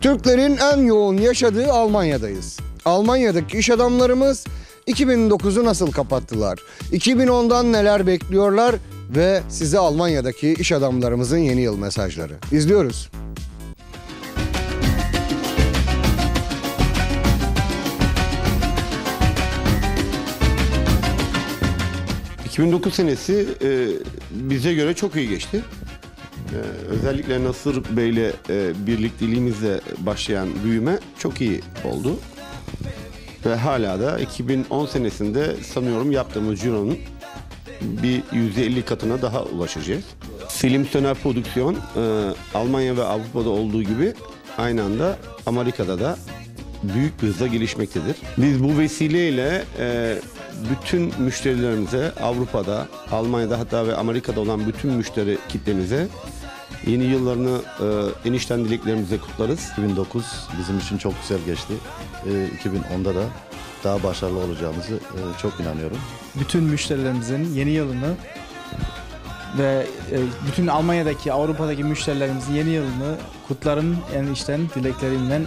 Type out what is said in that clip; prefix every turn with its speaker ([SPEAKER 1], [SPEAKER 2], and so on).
[SPEAKER 1] Türklerin en yoğun yaşadığı Almanya'dayız. Almanya'daki iş adamlarımız 2009'u nasıl kapattılar? 2010'dan neler bekliyorlar? Ve size Almanya'daki iş adamlarımızın yeni yıl mesajları. İzliyoruz.
[SPEAKER 2] Ee, 2009 senesi e, bize göre çok iyi geçti. Ee, özellikle Nasır Bey'le e, birlikteliğimizle başlayan büyüme çok iyi oldu. Ve hala da 2010 senesinde sanıyorum yaptığımız cironun bir %50 katına daha ulaşacağız. Selim Söner Prodüksiyon e, Almanya ve Avrupa'da olduğu gibi aynı anda Amerika'da da büyük bir hızla gelişmektedir. Biz bu vesileyle e, bütün müşterilerimize Avrupa'da, Almanya'da hatta ve Amerika'da olan bütün müşteri kitlemize yeni yıllarını e, enişten dileklerimize kutlarız.
[SPEAKER 3] 2009 bizim için çok güzel geçti. Ee, 2010'da da daha başarılı olacağımızı e, çok inanıyorum.
[SPEAKER 4] bütün müşterilerimizin yeni yılını ve e, bütün Almanya'daki, Avrupa'daki müşterilerimizin yeni yılını kutlarım en içten dileklerimle.